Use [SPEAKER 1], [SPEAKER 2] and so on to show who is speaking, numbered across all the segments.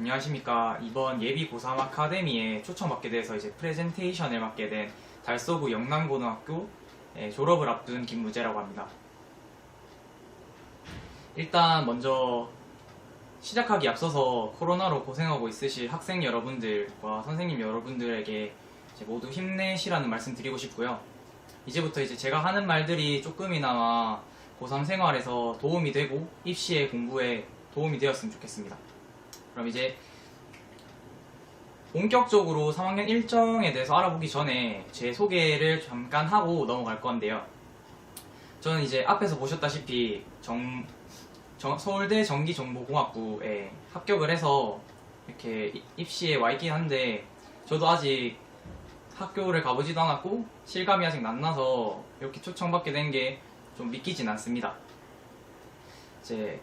[SPEAKER 1] 안녕하십니까. 이번 예비 고3 아카데미에 초청받게 돼서 이제 프레젠테이션을 맡게 된 달서구 영남고등학교 예, 졸업을 앞둔 김무재라고 합니다. 일단 먼저 시작하기 앞서서 코로나로 고생하고 있으실 학생 여러분들과 선생님 여러분들에게 모두 힘내시라는 말씀 드리고 싶고요. 이제부터 이제 제가 하는 말들이 조금이나마 고3 생활에서 도움이 되고 입시의 공부에 도움이 되었으면 좋겠습니다. 그럼 이제 본격적으로 3학년 일정에 대해서 알아보기 전에 제 소개를 잠깐 하고 넘어갈 건데요. 저는 이제 앞에서 보셨다시피 정, 정- 서울대 전기정보공학부에 합격을 해서 이렇게 이- 입시에 와 있긴 한데 저도 아직 학교를 가보지도 않았고 실감이 아직 안 나서 이렇게 초청받게 된 게 좀 믿기진 않습니다. 이제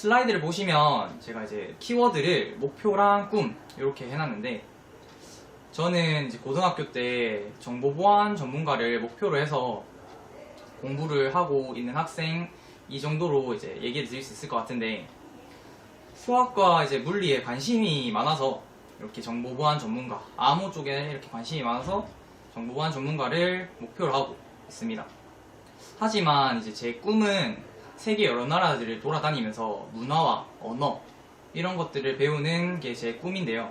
[SPEAKER 1] 슬라이드를 보시면 제가 이제 키워드를 목표랑 꿈 이렇게 해놨는데 저는 이제 고등학교 때 정보보안 전문가를 목표로 해서 공부를 하고 있는 학생 이 정도로 이제 얘기를 드릴 수 있을 것 같은데 수학과 이제 물리에 관심이 많아서 이렇게 정보보안 전문가 암호 쪽에 이렇게 관심이 많아서 정보보안 전문가를 목표로 하고 있습니다. 하지만 이제 제 꿈은 세계 여러 나라들을 돌아다니면서 문화와 언어 이런 것들을 배우는 게 제 꿈인데요.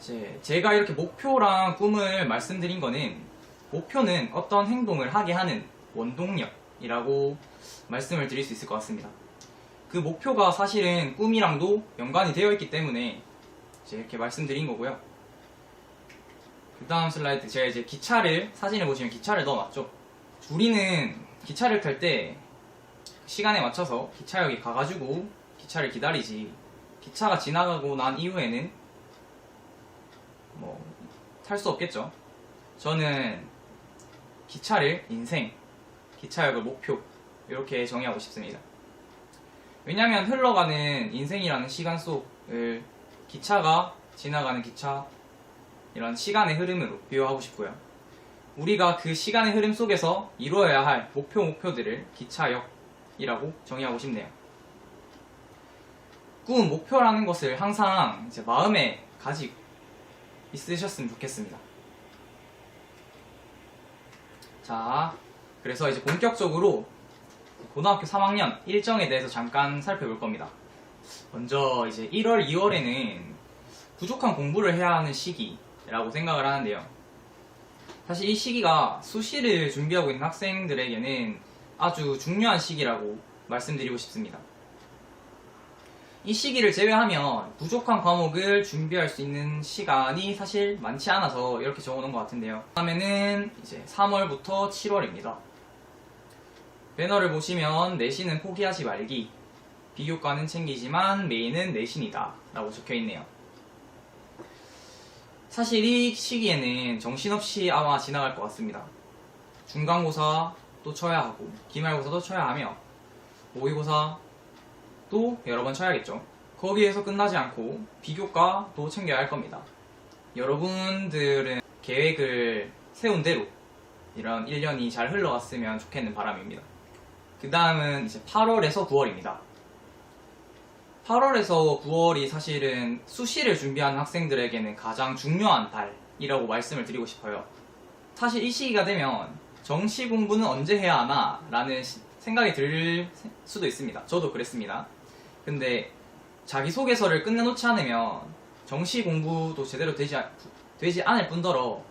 [SPEAKER 1] 이제 제가 이렇게 목표랑 꿈을 말씀드린 거는 목표는 어떤 행동을 하게 하는 원동력이라고 말씀을 드릴 수 있을 것 같습니다. 그 목표가 사실은 꿈이랑도 연관이 되어 있기 때문에 이제 이렇게 말씀드린 거고요. 그 다음 슬라이드 제가 이제 기차를 사진을 보시면 기차를 넣어놨죠. 우리는 기차를 탈 때 시간에 맞춰서 기차역에 가가지고 기차를 기다리지 기차가 지나가고 난 이후에는 뭐 탈 수 없겠죠. 저는 기차를 인생, 기차역을 목표 이렇게 정의하고 싶습니다. 왜냐하면 흘러가는 인생이라는 시간 속을 기차가 지나가는 기차 이런 시간의 흐름으로 비유하고 싶고요. 우리가 그 시간의 흐름 속에서 이루어야 할 목표 목표들을 기차역이라고 정의하고 싶네요. 꿈, 목표라는 것을 항상 이제 마음에 가지고 있으셨으면 좋겠습니다. 자, 그래서 이제 본격적으로 고등학교 3학년 일정에 대해서 잠깐 살펴볼 겁니다. 먼저 이제 1월, 2월에는 부족한 공부를 해야 하는 시기라고 생각을 하는데요. 사실 이 시기가 수시를 준비하고 있는 학생들에게는 아주 중요한 시기라고 말씀드리고 싶습니다. 이 시기를 제외하면 부족한 과목을 준비할 수 있는 시간이 사실 많지 않아서 이렇게 적어놓은 것 같은데요. 다음에는 이제 3월부터 7월입니다. 배너를 보시면 내신은 포기하지 말기, 비교과는 챙기지만 메인은 내신이다 라고 적혀 있네요. 사실 이 시기에는 정신없이 아마 지나갈 것 같습니다. 중간고사 또 쳐야 하고, 기말고사도 쳐야 하며, 모의고사 또 여러 번 쳐야겠죠. 거기에서 끝나지 않고 비교과도 챙겨야 할 겁니다. 여러분들은 계획을 세운 대로 이런 1년이 잘 흘러갔으면 좋겠는 바람입니다. 그 다음은 이제 8월에서 9월입니다. 8월에서 9월이 사실은 수시를 준비하는 학생들에게는 가장 중요한 달이라고 말씀을 드리고 싶어요. 사실 이 시기가 되면 정시 공부는 언제 해야 하나? 라는 시- 생각이 들 수도 있습니다. 저도 그랬습니다. 근데 자기소개서를 끝내놓지 않으면 정시 공부도 제대로 되지, 않- 되지 않을 뿐더러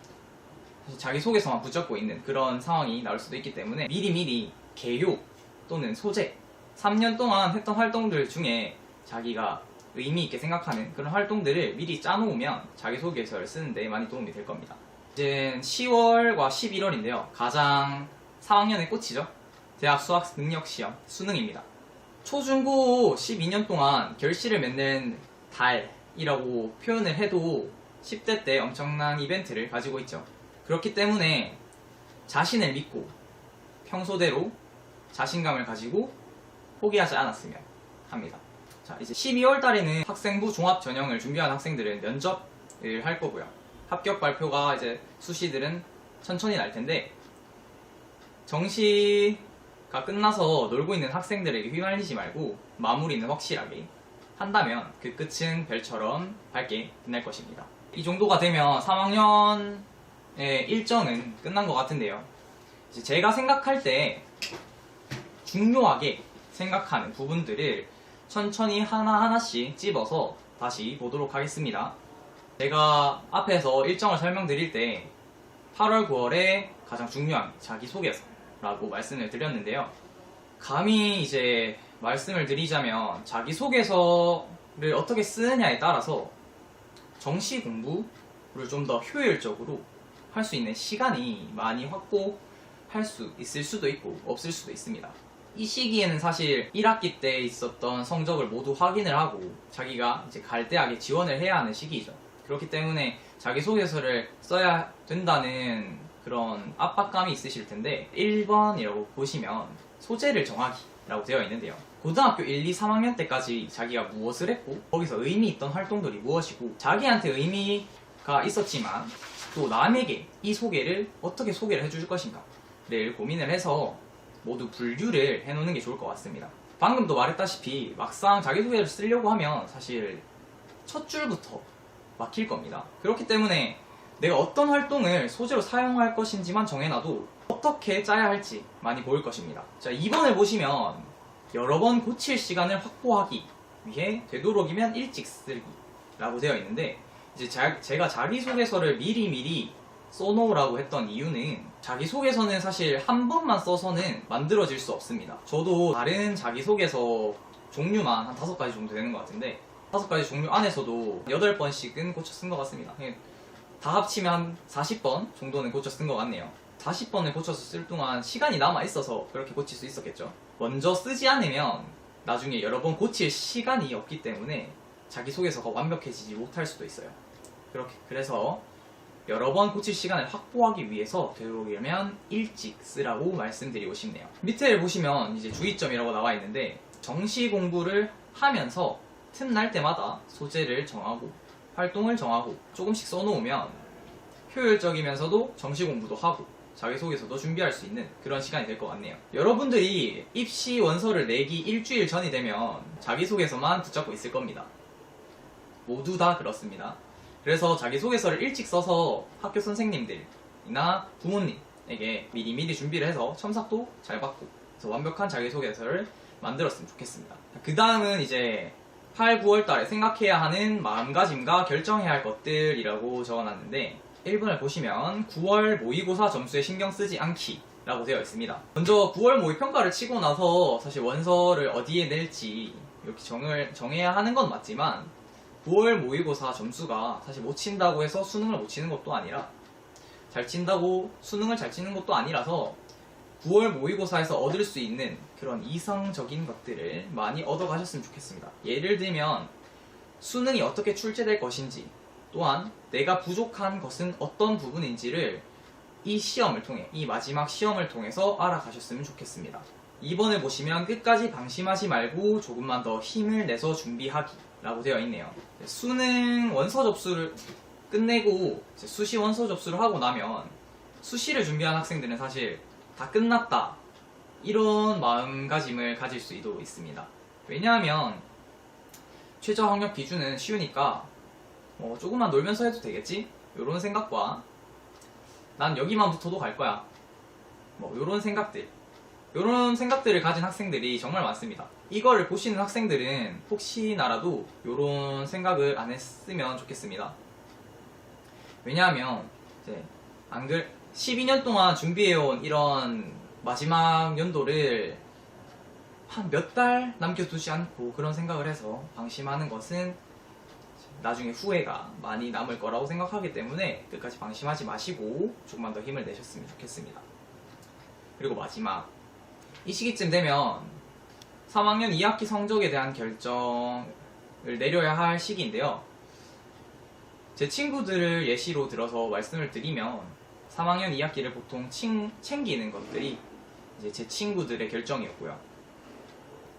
[SPEAKER 1] 자기소개서만 붙잡고 있는 그런 상황이 나올 수도 있기 때문에 미리미리 개요 또는 소재 3년 동안 했던 활동들 중에 자기가 의미 있게 생각하는 그런 활동들을 미리 짜놓으면 자기소개서를 쓰는데 많이 도움이 될 겁니다. 이제 10월과 11월인데요. 가장 4학년의 꽃이죠. 대학 수학 능력 시험 수능입니다. 초중고 12년 동안 결실을 맺는 달이라고 표현을 해도 10대 때 엄청난 이벤트를 가지고 있죠. 그렇기 때문에 자신을 믿고 평소대로 자신감을 가지고 포기하지 않았으면 합니다. 자, 이제 12월 달에는 학생부 종합 전형을 준비하는 학생들은 면접을 할 거고요. 합격 발표가 이제 수시들은 천천히 날 텐데 정시가 끝나서 놀고 있는 학생들에게 휘말리지 말고 마무리는 확실하게 한다면 그 끝은 별처럼 밝게 끝날 것입니다. 이 정도가 되면 3학년의 일정은 끝난 것 같은데요. 제가 생각할 때 중요하게 생각하는 부분들을 천천히 하나하나씩 찝어서 다시 보도록 하겠습니다. 제가 앞에서 일정을 설명드릴 때 8월, 9월에 가장 중요한 자기소개서라고 말씀을 드렸는데요. 감히 이제 말씀을 드리자면 자기소개서를 어떻게 쓰느냐에 따라서 정시 공부를 좀 더 효율적으로 할 수 있는 시간이 많이 확보할 수 있을 수도 있고 없을 수도 있습니다. 이 시기에는 사실 1학기 때 있었던 성적을 모두 확인을 하고 자기가 이제 갈 대학에 지원을 해야 하는 시기죠. 그렇기 때문에 자기소개서를 써야 된다는 그런 압박감이 있으실 텐데 1번이라고 보시면 소재를 정하기라고 되어 있는데요. 고등학교 1, 2, 3학년 때까지 자기가 무엇을 했고 거기서 의미 있던 활동들이 무엇이고 자기한테 의미가 있었지만 또 남에게 이 소개를 어떻게 소개를 해줄 것인가를 고민을 해서 모두 분류를 해놓는 게 좋을 것 같습니다. 방금도 말했다시피 막상 자기소개를 쓰려고 하면 사실 첫 줄부터 막힐 겁니다. 그렇기 때문에 내가 어떤 활동을 소재로 사용할 것인지만 정해놔도 어떻게 짜야 할지 많이 보일 것입니다. 자, 2번을 보시면 여러 번 고칠 시간을 확보하기 위해 되도록이면 일찍 쓰기라고 되어 있는데 이제 자- 제가 자기소개서를 미리미리 써놓으라고 했던 이유는 자기소개서는 사실 한 번만 써서는 만들어질 수 없습니다. 저도 다른 자기소개서 종류만 한 다섯 가지 정도 되는 것 같은데 다섯 가지 종류 안에서도 여덟 번씩은 고쳐 쓴 것 같습니다. 그냥 다 합치면 한 40번 정도는 고쳐 쓴 것 같네요. 40번을 고쳐서 쓸 동안 시간이 남아 있어서 그렇게 고칠 수 있었겠죠. 먼저 쓰지 않으면 나중에 여러 번 고칠 시간이 없기 때문에 자기소개서가 완벽해지지 못할 수도 있어요. 그렇게 그래서 여러 번 고칠 시간을 확보하기 위해서 되도록이면 일찍 쓰라고 말씀드리고 싶네요. 밑에를 보시면 이제 주의점이라고 나와 있는데 정시 공부를 하면서 틈날 때마다 소재를 정하고 활동을 정하고 조금씩 써놓으면 효율적이면서도 정시 공부도 하고 자기소개서도 준비할 수 있는 그런 시간이 될 것 같네요. 여러분들이 입시 원서를 내기 일주일 전이 되면 자기소개서만 붙잡고 있을 겁니다. 모두 다 그렇습니다. 그래서 자기소개서를 일찍 써서 학교 선생님들이나 부모님에게 미리미리 준비를 해서 첨삭도 잘 받고 그래서 완벽한 자기소개서를 만들었으면 좋겠습니다. 그 다음은 이제 8, 9월 달에 생각해야 하는 마음가짐과 결정해야 할 것들이라고 적어놨는데 1번을 보시면 9월 모의고사 점수에 신경 쓰지 않기 라고 되어 있습니다. 먼저 9월 모의 평가를 치고 나서 사실 원서를 어디에 낼지 이렇게 정을, 정해야 하는 건 맞지만 9월 모의고사 점수가 사실 못 친다고 해서 수능을 못 치는 것도 아니라 잘 친다고 수능을 잘 치는 것도 아니라서 9월 모의고사에서 얻을 수 있는 그런 이성적인 것들을 많이 얻어가셨으면 좋겠습니다. 예를 들면 수능이 어떻게 출제될 것인지 또한 내가 부족한 것은 어떤 부분인지를 이 시험을 통해 이 마지막 시험을 통해서 알아가셨으면 좋겠습니다. 2번을 보시면 끝까지 방심하지 말고 조금만 더 힘을 내서 준비하기 라고 되어 있네요. 수능 원서 접수를 끝내고 수시 원서 접수를 하고 나면 수시를 준비한 학생들은 사실 다 끝났다 이런 마음가짐을 가질 수도 있습니다. 왜냐하면 최저 학력 기준은 쉬우니까 뭐 조금만 놀면서 해도 되겠지? 이런 생각과 난 여기만 붙어도 갈 거야. 뭐 이런 생각들 이런 생각들을 가진 학생들이 정말 많습니다. 이거를 보시는 학생들은 혹시나라도 이런 생각을 안 했으면 좋겠습니다. 왜냐하면 이제 안 그, 12년 동안 준비해온 이런 마지막 연도를 한 몇 달 남겨두지 않고 그런 생각을 해서 방심하는 것은 나중에 후회가 많이 남을 거라고 생각하기 때문에 끝까지 방심하지 마시고 조금만 더 힘을 내셨으면 좋겠습니다. 그리고 마지막 이 시기쯤 되면 3학년 2학기 성적에 대한 결정을 내려야 할 시기인데요. 제 친구들을 예시로 들어서 말씀을 드리면 3학년 2학기를 보통 칭- 챙기는 것들이 이제 제 친구들의 결정이었고요.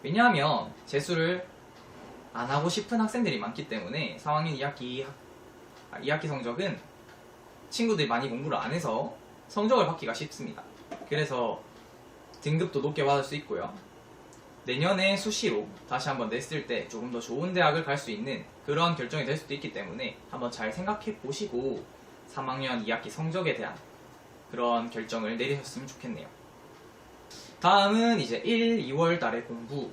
[SPEAKER 1] 왜냐하면 재수를 안 하고 싶은 학생들이 많기 때문에 3학년 2학기, 2학기 성적은 친구들이 많이 공부를 안 해서 성적을 받기가 쉽습니다. 그래서 등급도 높게 받을 수 있고요. 내년에 수시로 다시 한번 냈을 때 조금 더 좋은 대학을 갈 수 있는 그런 결정이 될 수도 있기 때문에 한번 잘 생각해 보시고 3학년 2학기 성적에 대한 그런 결정을 내리셨으면 좋겠네요. 다음은 이제 1, 2월 달에 공부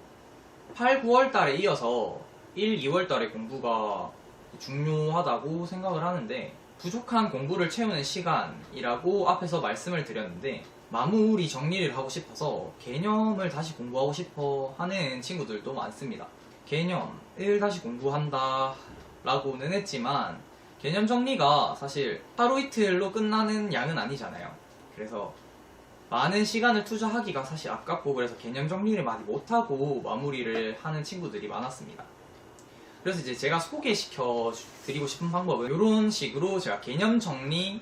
[SPEAKER 1] 8, 9월 달에 이어서 1, 2월 달에 공부가 중요하다고 생각을 하는데 부족한 공부를 채우는 시간이라고 앞에서 말씀을 드렸는데 마무리 정리를 하고 싶어서 개념을 다시 공부하고 싶어 하는 친구들도 많습니다. 개념을 다시 공부한다 라고는 했지만 개념 정리가 사실 하루 이틀로 끝나는 양은 아니잖아요. 그래서 많은 시간을 투자하기가 사실 아깝고 그래서 개념 정리를 많이 못하고 마무리를 하는 친구들이 많았습니다. 그래서 이제 제가 소개시켜 드리고 싶은 방법은 이런 식으로 제가 개념 정리,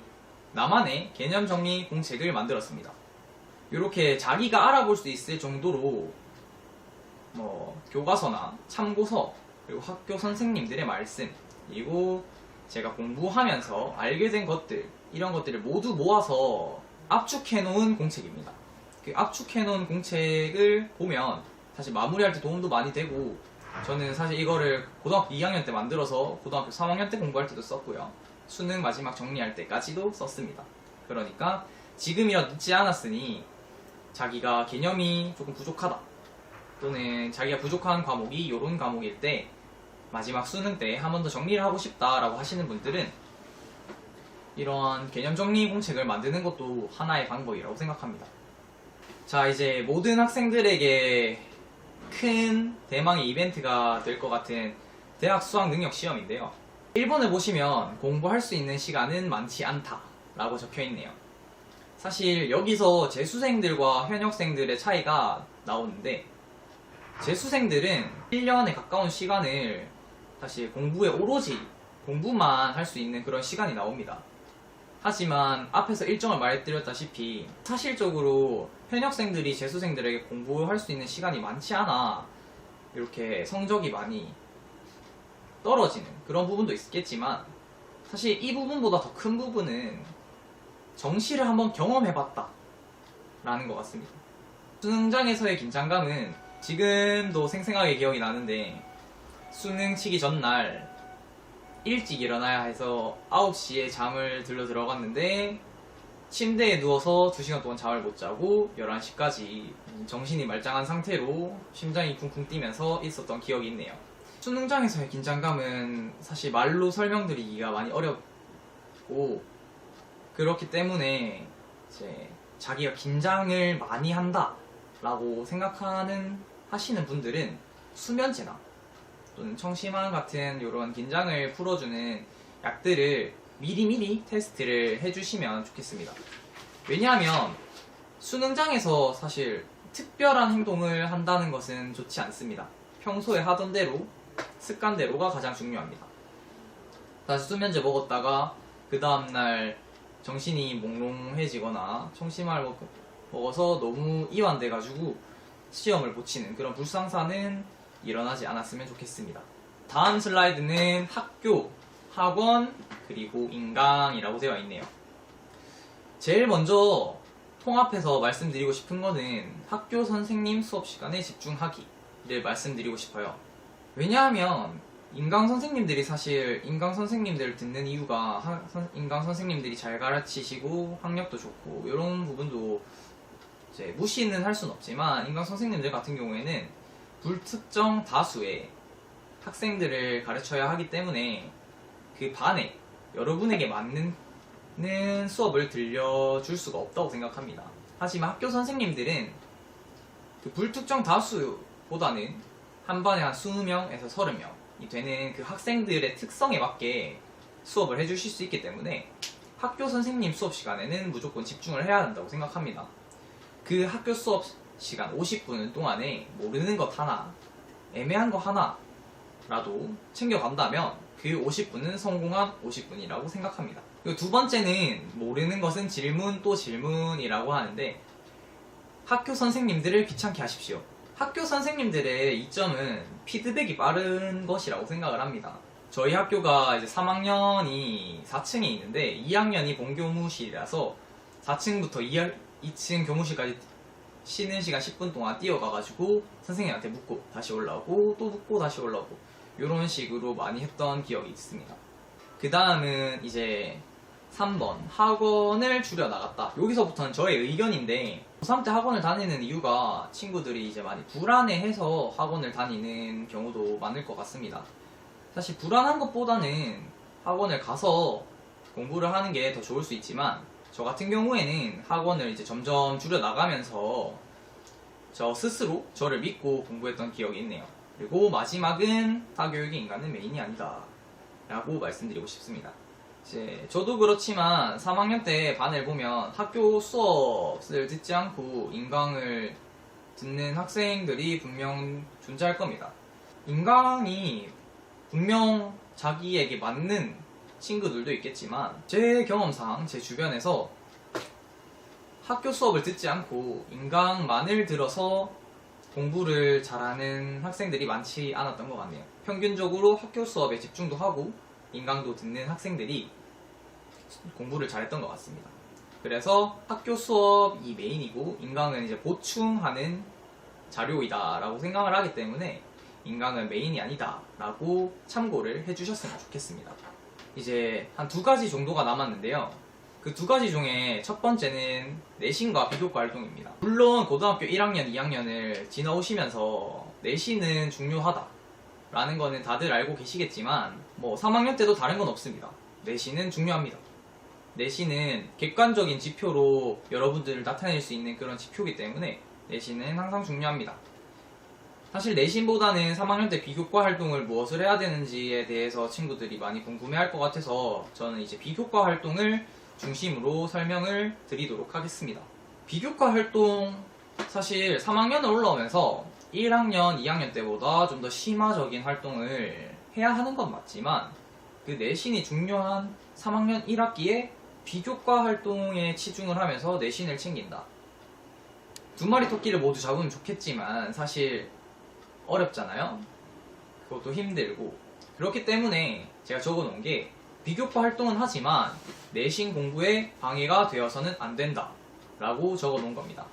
[SPEAKER 1] 나만의 개념 정리 공책을 만들었습니다. 이렇게 자기가 알아볼 수 있을 정도로 뭐 교과서나 참고서 그리고 학교 선생님들의 말씀 그리고 제가 공부하면서 알게 된 것들 이런 것들을 모두 모아서 압축해 놓은 공책입니다. 그 압축해 놓은 공책을 보면 사실 마무리할 때 도움도 많이 되고 저는 사실 이거를 고등학교 2학년 때 만들어서 고등학교 3학년 때 공부할 때도 썼고요. 수능 마지막 정리할 때까지도 썼습니다. 그러니까 지금이라도 늦지 않았으니 자기가 개념이 조금 부족하다 또는 자기가 부족한 과목이 이런 과목일 때 마지막 수능 때 한 번 더 정리를 하고 싶다라고 하시는 분들은 이런 개념 정리 공책을 만드는 것도 하나의 방법이라고 생각합니다. 자, 이제 모든 학생들에게 큰 대망의 이벤트가 될 것 같은 대학 수학 능력 시험인데요. 1번을 보시면 공부할 수 있는 시간은 많지 않다 라고 적혀 있네요. 사실 여기서 재수생들과 현역생들의 차이가 나오는데 재수생들은 1년에 가까운 시간을 사실 공부에 오로지 공부만 할 수 있는 그런 시간이 나옵니다. 하지만 앞에서 일정을 말해드렸다시피 사실적으로 현역생들이 재수생들에게 공부할 수 있는 시간이 많지 않아 이렇게 성적이 많이 떨어지는 그런 부분도 있겠지만 사실 이 부분보다 더 큰 부분은 정시를 한번 경험해봤다 라는 것 같습니다. 수능장에서의 긴장감은 지금도 생생하게 기억이 나는데 수능 치기 전날 일찍 일어나야 해서 9시에 잠을 들러 들어갔는데 침대에 누워서 2시간 동안 잠을 못 자고 11시까지 정신이 말짱한 상태로 심장이 쿵쿵 뛰면서 있었던 기억이 있네요. 수능장에서의 긴장감은 사실 말로 설명드리기가 많이 어렵고 그렇기 때문에 이제 자기가 긴장을 많이 한다라고 생각하는 하시는 분들은 수면제나 또는 청심환 같은 이런 긴장을 풀어주는 약들을 미리미리 테스트를 해주시면 좋겠습니다. 왜냐하면 수능장에서 사실 특별한 행동을 한다는 것은 좋지 않습니다. 평소에 하던 대로 습관대로가 가장 중요합니다. 다시 수면제 먹었다가 그 다음날 정신이 몽롱해지거나 청심환을 먹- 먹어서 너무 이완돼가지고 시험을 못 치는 그런 불상사는 일어나지 않았으면 좋겠습니다. 다음 슬라이드는 학교, 학원, 그리고 인강이라고 되어 있네요. 제일 먼저 통합해서 말씀드리고 싶은 거는 학교 선생님 수업 시간에 집중하기를 말씀드리고 싶어요. 왜냐하면 인강 선생님들이 사실 인강 선생님들을 듣는 이유가 인강 선생님들이 잘 가르치시고 학력도 좋고 이런 부분도 이제 무시는 할 수는 없지만 인강 선생님들 같은 경우에는 불특정 다수의 학생들을 가르쳐야 하기 때문에 그 반에 여러분에게 맞는 수업을 들려줄 수가 없다고 생각합니다. 하지만 학교 선생님들은 그 불특정 다수보다는 한 반에 한 20명에서 30명이 되는 그 학생들의 특성에 맞게 수업을 해주실 수 있기 때문에 학교 선생님 수업 시간에는 무조건 집중을 해야 한다고 생각합니다. 그 학교 수업 시간 50분 동안에 모르는 것 하나, 애매한 거 하나라도 챙겨간다면 그 50분은 성공한 50분이라고 생각합니다. 그리고 두 번째는 모르는 것은 질문 또 질문이라고 하는데 학교 선생님들을 귀찮게 하십시오. 학교 선생님들의 이점은 피드백이 빠른 것이라고 생각을 합니다. 저희 학교가 이제 3학년이 4층에 있는데 2학년이 본교무실이라서 4층부터 2, 2층 교무실까지 쉬는 시간 10분 동안 뛰어가가지고 선생님한테 묻고 다시 올라오고 또 묻고 다시 올라오고 이런 식으로 많이 했던 기억이 있습니다. 그 다음은 이제 3번 학원을 줄여 나갔다. 여기서부터는 저의 의견인데 고3 때 학원을 다니는 이유가 친구들이 이제 많이 불안해해서 학원을 다니는 경우도 많을 것 같습니다. 사실 불안한 것보다는 학원을 가서 공부를 하는 게 더 좋을 수 있지만 저 같은 경우에는 학원을 이제 점점 줄여 나가면서 저 스스로 저를 믿고 공부했던 기억이 있네요. 그리고 마지막은 사교육의 인간은 메인이 아니다. 라고 말씀드리고 싶습니다. 이제 저도 그렇지만 3학년 때 반을 보면 학교 수업을 듣지 않고 인강을 듣는 학생들이 분명 존재할 겁니다. 인강이 분명 자기에게 맞는 친구들도 있겠지만 제 경험상 제 주변에서 학교 수업을 듣지 않고 인강만을 들어서 공부를 잘하는 학생들이 많지 않았던 것 같네요. 평균적으로 학교 수업에 집중도 하고 인강도 듣는 학생들이 공부를 잘했던 것 같습니다. 그래서 학교 수업이 메인이고 인강은 이제 보충하는 자료이다라고 생각을 하기 때문에 인강은 메인이 아니다라고 참고를 해주셨으면 좋겠습니다. 이제 한 두 가지 정도가 남았는데요. 그 두 가지 중에 첫 번째는 내신과 비교과 활동입니다. 물론 고등학교 1학년, 2학년을 지나오시면서 내신은 중요하다. 라는 거는 다들 알고 계시겠지만 뭐 3학년 때도 다른 건 없습니다. 내신은 중요합니다. 내신은 객관적인 지표로 여러분들을 나타낼 수 있는 그런 지표이기 때문에 내신은 항상 중요합니다. 사실 내신보다는 3학년 때 비교과 활동을 무엇을 해야 되는지에 대해서 친구들이 많이 궁금해할 것 같아서 저는 이제 비교과 활동을 중심으로 설명을 드리도록 하겠습니다. 비교과 활동 사실 3학년을 올라오면서 1학년, 2학년 때보다 좀 더 심화적인 활동을 해야 하는 건 맞지만 그 내신이 중요한 3학년 1학기에 비교과 활동에 치중을 하면서 내신을 챙긴다. 두 마리 토끼를 모두 잡으면 좋겠지만 사실 어렵잖아요. 그것도 힘들고 그렇기 때문에 제가 적어놓은 게 비교과 활동은 하지만 내신 공부에 방해가 되어서는 안 된다. 라고 적어놓은 겁니다.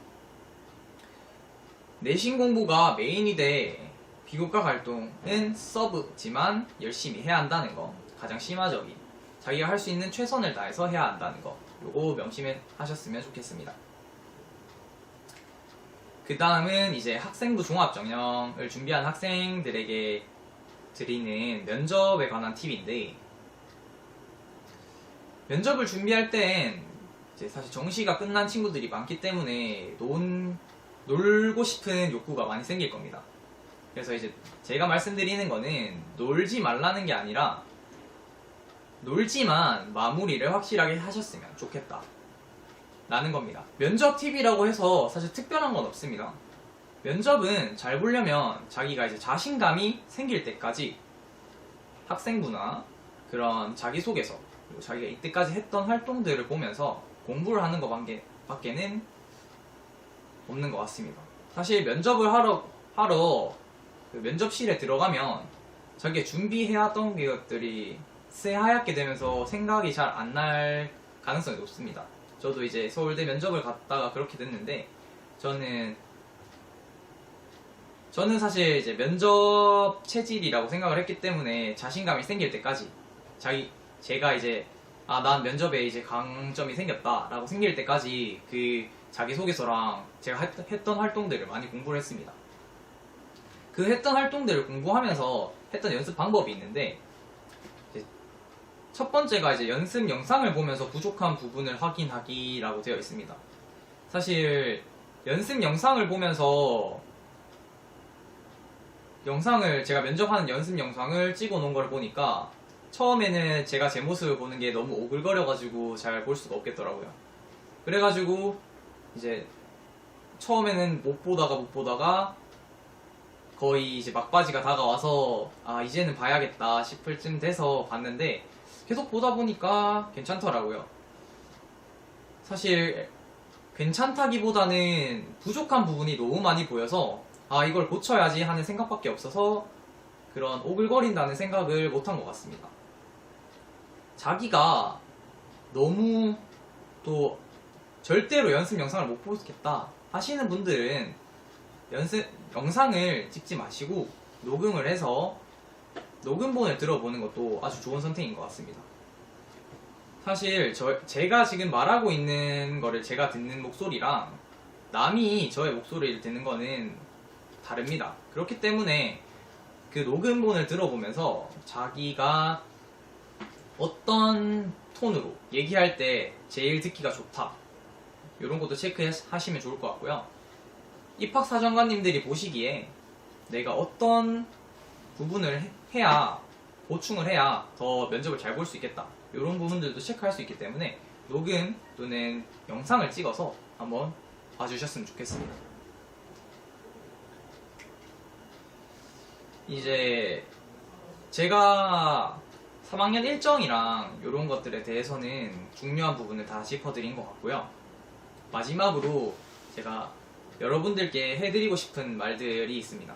[SPEAKER 1] 내신 공부가 메인이 돼 비교과 활동은 서브지만 열심히 해야 한다는 거 가장 심화적인 자기가 할 수 있는 최선을 다해서 해야 한다는 거 요거 명심해 하셨으면 좋겠습니다. 그 다음은 이제 학생부 종합전형을 준비한 학생들에게 드리는 면접에 관한 팁인데 면접을 준비할 땐 이제 사실 정시가 끝난 친구들이 많기 때문에 논, 놀고 싶은 욕구가 많이 생길 겁니다. 그래서 이제 제가 말씀드리는 거는 놀지 말라는 게 아니라 놀지만 마무리를 확실하게 하셨으면 좋겠다. 라는 겁니다. 면접 팁이라고 해서 사실 특별한 건 없습니다. 면접은 잘 보려면 자기가 이제 자신감이 생길 때까지 학생부나 그런 자기소개서 그리고 자기가 이때까지 했던 활동들을 보면서 공부를 하는 것밖에 밖에는 없는 것 같습니다. 사실 면접을 하러 하러 그 면접실에 들어가면 자기가 준비해왔던 것들이 새하얗게 되면서 생각이 잘 안 날 가능성이 높습니다. 저도 이제 서울대 면접을 갔다가 그렇게 됐는데 저는 저는 사실 이제 면접 체질이라고 생각을 했기 때문에 자신감이 생길 때까지 자기 제가 이제 아 난 면접에 이제 강점이 생겼다라고 생길 때까지 그 자기 소개서랑 제가 했, 했던 활동들을 많이 공부를 했습니다. 그 했던 활동들을 공부하면서 했던 연습 방법이 있는데 첫 번째가 이제 연습 영상을 보면서 부족한 부분을 확인하기라고 되어 있습니다. 사실 연습 영상을 보면서 영상을 제가 면접하는 연습 영상을 찍어 놓은 걸 보니까 처음에는 제가 제 모습을 보는 게 너무 오글거려가지고 잘 볼 수가 없겠더라고요. 그래가지고 이제 처음에는 못 보다가 못 보다가 거의 이제 막바지가 다가와서 아 이제는 봐야겠다 싶을 쯤 돼서 봤는데 계속 보다 보니까 괜찮더라고요. 사실 괜찮다기보다는 부족한 부분이 너무 많이 보여서 아 이걸 고쳐야지 하는 생각밖에 없어서 그런 오글거린다는 생각을 못한 것 같습니다. 자기가 너무 또 절대로 연습 영상을 못 보겠다 하시는 분들은 연습 영상을 찍지 마시고 녹음을 해서 녹음본을 들어보는 것도 아주 좋은 선택인 것 같습니다. 사실 저 제가 지금 말하고 있는 거를 제가 듣는 목소리랑 남이 저의 목소리를 듣는 거는 다릅니다. 그렇기 때문에 그 녹음본을 들어보면서 자기가 어떤 톤으로 얘기할 때 제일 듣기가 좋다. 이런 것도 체크하시면 좋을 것 같고요. 입학사정관님들이 보시기에 내가 어떤 부분을 해- 해야 보충을 해야 더 면접을 잘 볼 수 있겠다. 이런 부분들도 체크할 수 있기 때문에 녹음 또는 영상을 찍어서 한번 봐주셨으면 좋겠습니다. 이제 제가 3학년 일정이랑 이런 것들에 대해서는 중요한 부분을 다 짚어드린 것 같고요. 마지막으로 제가 여러분들께 해드리고 싶은 말들이 있습니다.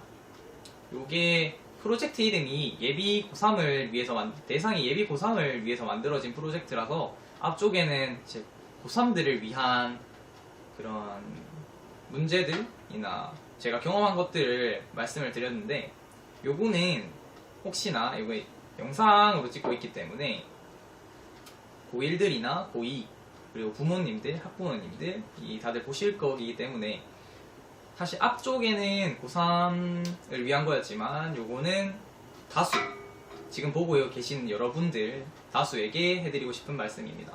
[SPEAKER 1] 요게 프로젝트 이름이 예비 고3을 위해서 만, 대상이 예비 고3을 위해서 만들어진 프로젝트라서 앞쪽에는 이제 고3들을 위한 그런 문제들이나 제가 경험한 것들을 말씀을 드렸는데 요거는 혹시나 이거 영상으로 찍고 있기 때문에 고1들이나 고2 그리고 부모님들, 학부모님들 이 다들 보실 거기 때문에 사실 앞쪽에는 고3을 위한 거였지만 요거는 다수 지금 보고 계신 여러분들 다수에게 해드리고 싶은 말씀입니다.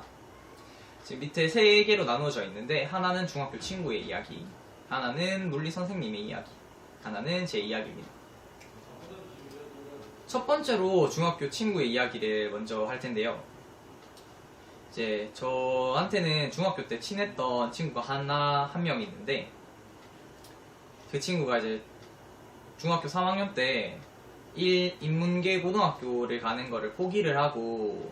[SPEAKER 1] 지금 밑에 세 개로 나누어져 있는데 하나는 중학교 친구의 이야기, 하나는 물리 선생님의 이야기, 하나는 제 이야기입니다. 첫 번째로 중학교 친구의 이야기를 먼저 할 텐데요. 이제 저한테는 중학교 때 친했던 친구가 하나 한 명 있는데 그 친구가 이제 중학교 3학년 때 일 인문계 고등학교를 가는 거를 포기를 하고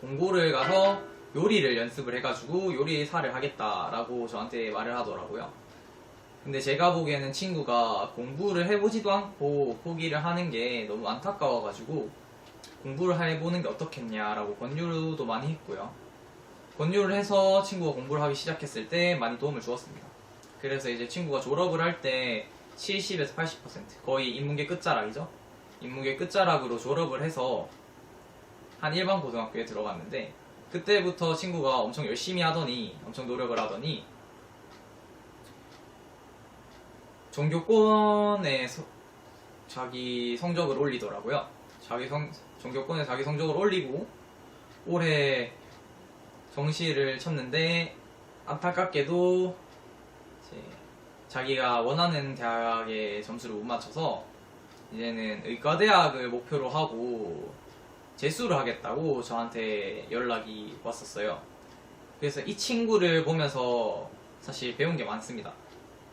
[SPEAKER 1] 공고를 가서 요리를 연습을 해가지고 요리사를 하겠다라고 저한테 말을 하더라고요. 근데 제가 보기에는 친구가 공부를 해보지도 않고 포기를 하는 게 너무 안타까워가지고 공부를 해보는 게 어떻겠냐라고 권유도 많이 했고요. 권유를 해서 친구가 공부를 하기 시작했을 때 많이 도움을 주었습니다. 그래서 이제 친구가 졸업을 할 때 70에서 80% 거의 인문계 끝자락이죠. 인문계 끝자락으로 졸업을 해서 한 일반 고등학교에 들어갔는데 그때부터 친구가 엄청 열심히 하더니 엄청 노력을 하더니 종교권에 서- 자기 성적을 올리더라고요. 자기 성 종교권에 자기 성적을 올리고 올해 정시를 쳤는데 안타깝게도 자기가 원하는 대학의 점수를 못 맞춰서 이제는 의과대학을 목표로 하고 재수를 하겠다고 저한테 연락이 왔었어요. 그래서 이 친구를 보면서 사실 배운 게 많습니다.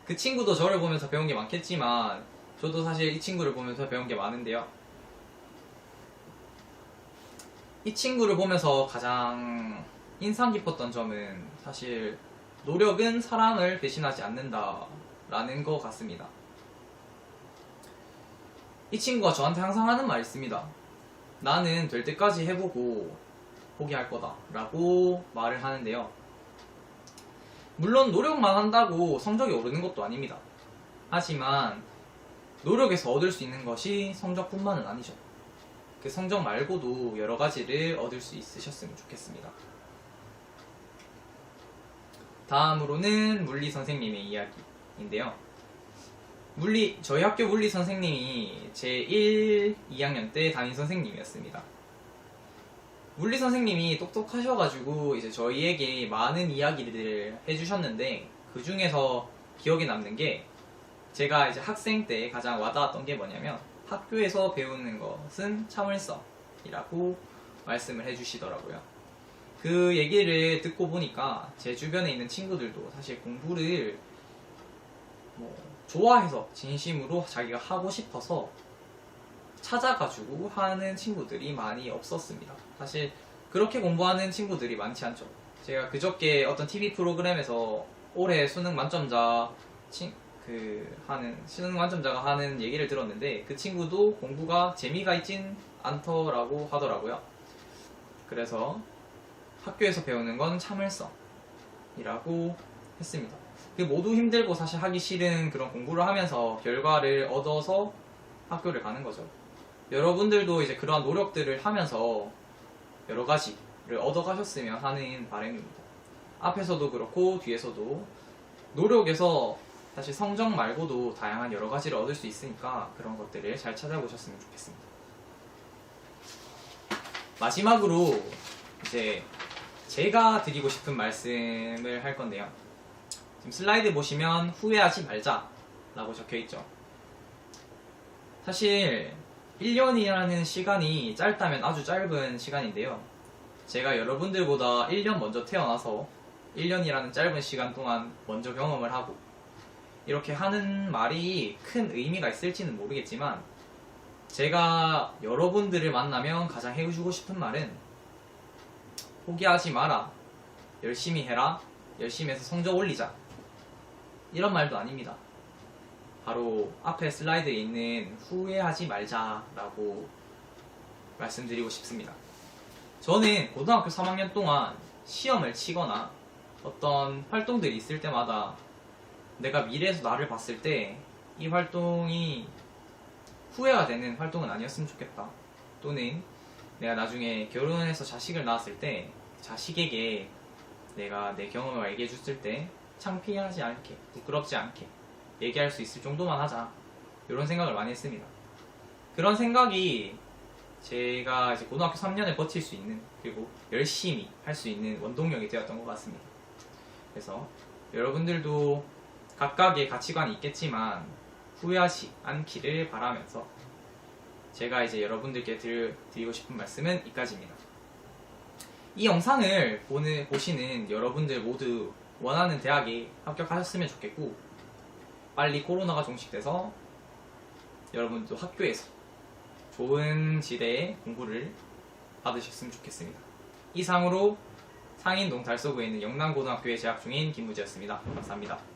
[SPEAKER 1] 그 친구도 저를 보면서 배운 게 많겠지만 저도 사실 이 친구를 보면서 배운 게 많은데요. 이 친구를 보면서 가장 인상 깊었던 점은 사실 노력은 사랑을 대신하지 않는다 라는 것 같습니다. 이 친구가 저한테 항상 하는 말이 있습니다. 나는 될 때까지 해보고 포기할 거다 라고 말을 하는데요. 물론 노력만 한다고 성적이 오르는 것도 아닙니다. 하지만 노력에서 얻을 수 있는 것이 성적뿐만은 아니죠. 그 성적 말고도 여러 가지를 얻을 수 있으셨으면 좋겠습니다. 다음으로는 물리 선생님의 이야기 인데요. 물리 저희 학교 물리 선생님이 제 1, 2학년 때 담임 선생님이었습니다. 물리 선생님이 똑똑하셔가지고 이제 저희에게 많은 이야기들을 해주셨는데 그 중에서 기억에 남는 게 제가 이제 학생 때 가장 와닿았던 게 뭐냐면 학교에서 배우는 것은 참을성이라고 말씀을 해주시더라고요. 그 얘기를 듣고 보니까 제 주변에 있는 친구들도 사실 공부를 뭐 좋아해서 진심으로 자기가 하고 싶어서 찾아가지고 하는 친구들이 많이 없었습니다. 사실 그렇게 공부하는 친구들이 많지 않죠. 제가 그저께 어떤 TV 프로그램에서 올해 수능 만점자 친, 그 하는 수능 만점자가 하는 얘기를 들었는데 그 친구도 공부가 재미가 있진 않더라고 하더라고요. 그래서 학교에서 배우는 건 참을성이라고 했습니다. 그 모두 힘들고 사실 하기 싫은 그런 공부를 하면서 결과를 얻어서 학교를 가는 거죠. 여러분들도 이제 그러한 노력들을 하면서 여러 가지를 얻어가셨으면 하는 바람입니다. 앞에서도 그렇고 뒤에서도 노력에서 사실 성적 말고도 다양한 여러 가지를 얻을 수 있으니까 그런 것들을 잘 찾아보셨으면 좋겠습니다. 마지막으로 이제 제가 드리고 싶은 말씀을 할 건데요. 지금 슬라이드 보시면 후회하지 말자 라고 적혀 있죠. 사실 1년이라는 시간이 짧다면 아주 짧은 시간인데요. 제가 여러분들보다 1년 먼저 태어나서 1년이라는 짧은 시간 동안 먼저 경험을 하고 이렇게 하는 말이 큰 의미가 있을지는 모르겠지만 제가 여러분들을 만나면 가장 해주고 싶은 말은 포기하지 마라. 열심히 해라. 열심히 해서 성적 올리자. 이런 말도 아닙니다. 바로 앞에 슬라이드에 있는 후회하지 말자라고 말씀드리고 싶습니다. 저는 고등학교 3학년 동안 시험을 치거나 어떤 활동들이 있을 때마다 내가 미래에서 나를 봤을 때 이 활동이 후회가 되는 활동은 아니었으면 좋겠다. 또는 내가 나중에 결혼해서 자식을 낳았을 때 자식에게 내가 내 경험을 얘기해 줬을 때 창피하지 않게 부끄럽지 않게 얘기할 수 있을 정도만 하자 이런 생각을 많이 했습니다. 그런 생각이 제가 이제 고등학교 3년을 버틸 수 있는 그리고 열심히 할 수 있는 원동력이 되었던 것 같습니다. 그래서 여러분들도 각각의 가치관이 있겠지만 후회하지 않기를 바라면서 제가 이제 여러분들께 드, 드리고 싶은 말씀은 이까지입니다. 이 영상을 보는, 보시는 여러분들 모두 원하는 대학에 합격하셨으면 좋겠고 빨리 코로나가 종식돼서 여러분도 학교에서 좋은 지대의 공부를 받으셨으면 좋겠습니다. 이상으로 상인동 달서구에 있는 영남고등학교에 재학 중인 김무지였습니다. 감사합니다.